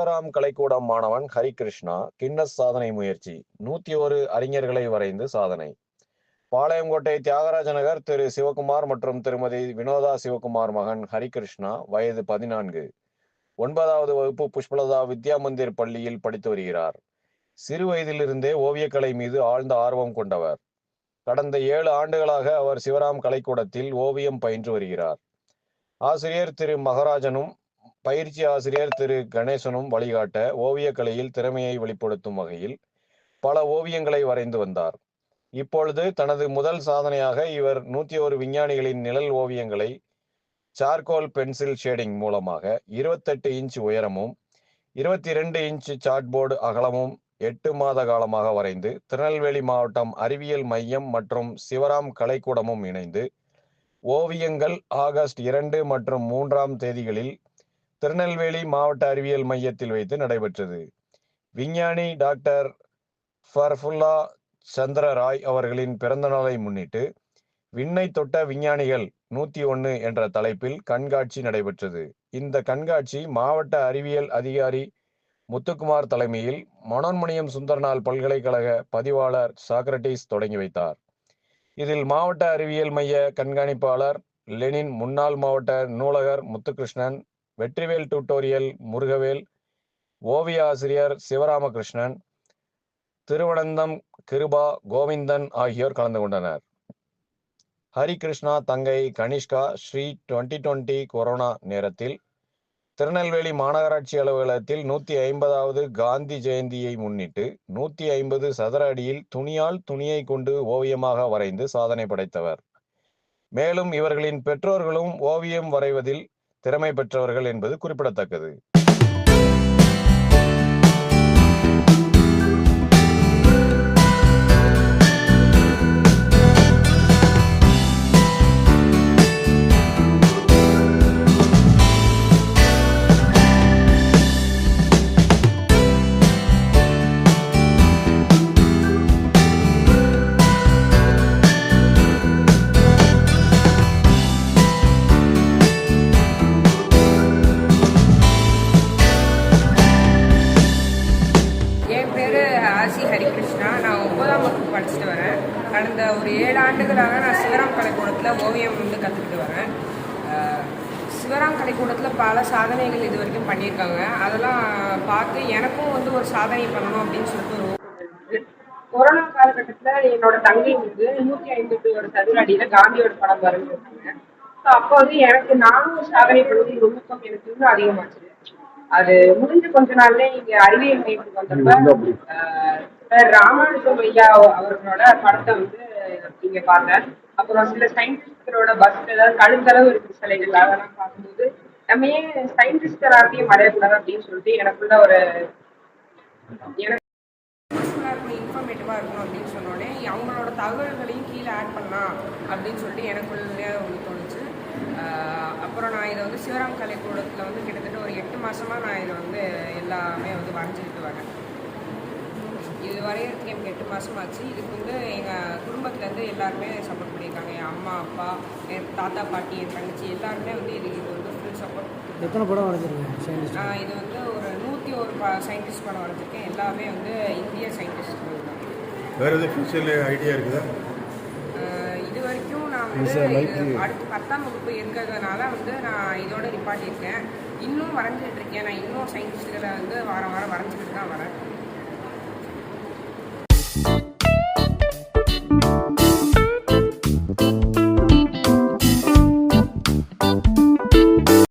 சிவராம் கலைக்கூடம் மாணவன் ஹரிகிருஷ்ணா கின்னஸ் சாதனை முயற்சி நூத்தி ஒரு அறிஞர்களை வரைந்து சாதனை. பாளையங்கோட்டை தியாகராஜ நகர் திரு சிவகுமார் மற்றும் திருமதி வினோதா சிவகுமார் மகன் ஹரிகிருஷ்ணா வயது பதினான்கு. ஒன்பதாவது வகுப்பு புஷ்பலதா வித்யா மந்திர் பள்ளியில் படித்து வருகிறார். சிறு வயதிலிருந்தே ஓவியக்கலை மீது ஆழ்ந்த ஆர்வம் கொண்டவர். கடந்த ஏழு ஆண்டுகளாக அவர் சிவராம் கலைக்கூடத்தில் ஓவியம் பயின்று வருகிறார். ஆசிரியர் திரு மகராஜனும் பயிற்சி ஆசிரியர் திரு. கணேசனும் வழிகாட்ட ஓவியக்கலையில் திறமையை வெளிப்படுத்தும் வகையில் பல ஓவியங்களை வரைந்து வந்தார். இப்பொழுது தனது முதல் சாதனையாக இவர் நூத்தி ஒரு விஞ்ஞானிகளின் நிழல் ஓவியங்களை சார்கோல் பென்சில் ஷேடிங் மூலமாக இருபத்தெட்டு இன்ச் உயரமும் இருபத்தி ரெண்டு இன்ச் சார்ட்போர்டு அகலமும் எட்டு மாத காலமாக வரைந்து திருநெல்வேலி மாவட்டம் அறிவியல் மையம் மற்றும் சிவராம் கலைக்கூடமும் இணைந்து ஓவியங்கள் ஆகஸ்ட் இரண்டு மற்றும் மூன்றாம் தேதிகளில் திருநெல்வேலி மாவட்ட அறிவியல் மையத்தில் வைத்து நடைபெற்றது. விஞ்ஞானி டாக்டர் ஃபர்ஃபுல்லா சந்திர ராய் அவர்களின் பிறந்த நாளை முன்னிட்டு விண்ணை தொட்ட விஞ்ஞானிகள் நூத்தி ஒன்னு என்ற தலைப்பில் கண்காட்சி நடைபெற்றது. இந்த கண்காட்சி மாவட்ட அறிவியல் அதிகாரி முத்துக்குமார் தலைமையில் மனோன்மணியம் சுந்தரநாள் பல்கலைக்கழக பதிவாளர் சாக்ரட்டிஸ் தொடங்கி வைத்தார். இதில் மாவட்ட அறிவியல் மைய கண்காணிப்பாளர் லெனின் முன்னாள் மாவட்ட நூலகர் முத்துகிருஷ்ணன் வெற்றிவேல் டியூட்டோரியல் முருகவேல் ஓவிய ஆசிரியர் சிவராமகிருஷ்ணன் திருவனந்தம் கிருபா கோவிந்தன் ஆகியோர் கலந்து கொண்டனர். ஹரிகிருஷ்ணா தங்கை Kanishka Sri twenty twenty corona நேரத்தில் திருநெல்வேலி மாநகராட்சி அலுவலகத்தில் நூத்தி ஐம்பதாவது காந்தி ஜெயந்தியை முன்னிட்டு நூத்தி ஐம்பது சதுர அடியில் துணியால் துணியை கொண்டு ஓவியமாக வரைந்து சாதனை படைத்தவர். மேலும் இவர்களின் பெற்றோர்களும் ஓவியம் வரைவதில் திறமை பெற்றவர்கள் என்பது குறிப்பிடத்தக்கது. ஹரிகிருஷ்ணா நான் ஒன்பதாம் வகுப்பு படிச்சுட்டு வரேன். கடந்த ஒரு ஏழு ஆண்டுகளாக நான் சிவராம் கலைக்கூடத்தில் ஓவியம் வந்து கற்றுக்கிட்டு வரேன். சிவராம் கலைக்கூடத்தில் பல சாதனைகள் இது வரைக்கும் பண்ணியிருக்காங்க. அதெல்லாம் பார்த்து எனக்கும் வந்து ஒரு சாதனை பண்ணணும் அப்படின்னு சொல்லிட்டு ஒரு. கொரோனா காலகட்டத்தில் என்னோட தங்கை வந்து நூற்றி ஐம்பத்தி ஒரு சதுர அடியில் காந்தியோட படம் வரைஞ்சிருக்காங்க ஸோ அப்போ வந்து எனக்கு நானும் சாதனை பண்ணி ஒரு ஊக்கம் எனக்கு இன்னும் அதிகமாச்சு அது முடிஞ்ச கொஞ்ச நாள்ல இங்க அறிவியல் மையத்துக்கு வந்தப்ப ராமானுஜம் ஐயா அவர்களோட படத்தை வந்து இங்க பார்த்தேன் அப்புறம் சில சயின்டிஸ்டரோட பஸ்ட் ஏதாவது கழுத்தளவு இருக்கு சிலைகள் அதெல்லாம் பார்க்கும்போது நம்ம ஏன் சயின்டிஸ்டராத்தையும் மறையக்கூடாது அப்படின்னு சொல்லிட்டு எனக்குள்ள ஒரு எனக்கு யூஸ்ஃபுல்லாக இருக்கணும் இன்ஃபர்மேட்டிவாக இருக்கணும் அப்படின்னு சொன்னோடனே அவங்களோட தகவல்களையும் கீழே ஆட் பண்ணலாம் அப்படின்னு சொல்லிட்டு எனக்குள்ளே ஒன்று தோணுச்சு. அப்புறம் நான் இதை வந்து சிவராம் கலைக்கூடத்தில் வந்து கிட்டத்தட்ட ஒரு எட்டு மாதமாக நான் இதை வந்து எல்லாமே வந்து வரைஞ்சிக்கிட்டு வரேன். இது வரையறதுக்கு எனக்கு எட்டு மாதம் ஆச்சு இதுக்கு வந்து எங்கள் குடும்பத்துலேருந்து எல்லாருமே சப்போர்ட் பண்ணியிருக்காங்க. என் அம்மா அப்பா என் தாத்தா பாட்டி என் தங்கச்சி எல்லாருமே வந்து இதுக்கு இது வந்து ஃபுல் சப்போர்ட் எத்தனை படம் நான் இது வந்து ஒரு நூற்றி ஒரு ப சயின்டிஸ்ட் படம் வரைஞ்சிருக்கேன். எல்லாமே வந்து இந்திய சயின்டிஸ்ட் தான். வேறு எதுவும் ஃபியூச்சரில் ஐடியா இருக்குதா? இது வரைக்கும் நான் வந்து இது அடுத்து பத்தாம் வகுப்பு இருக்கிறதுனால வந்து நான் இதோட நிப்பாட்டியிருக்கேன். இன்னும் வரைஞ்சிட்டு இருக்கேன் நான் இன்னும் சயின்டிஸ்டுகளை வந்து வாரம் வாரம் வரைஞ்சிக்கிட்டு தான் வரேன். Bye.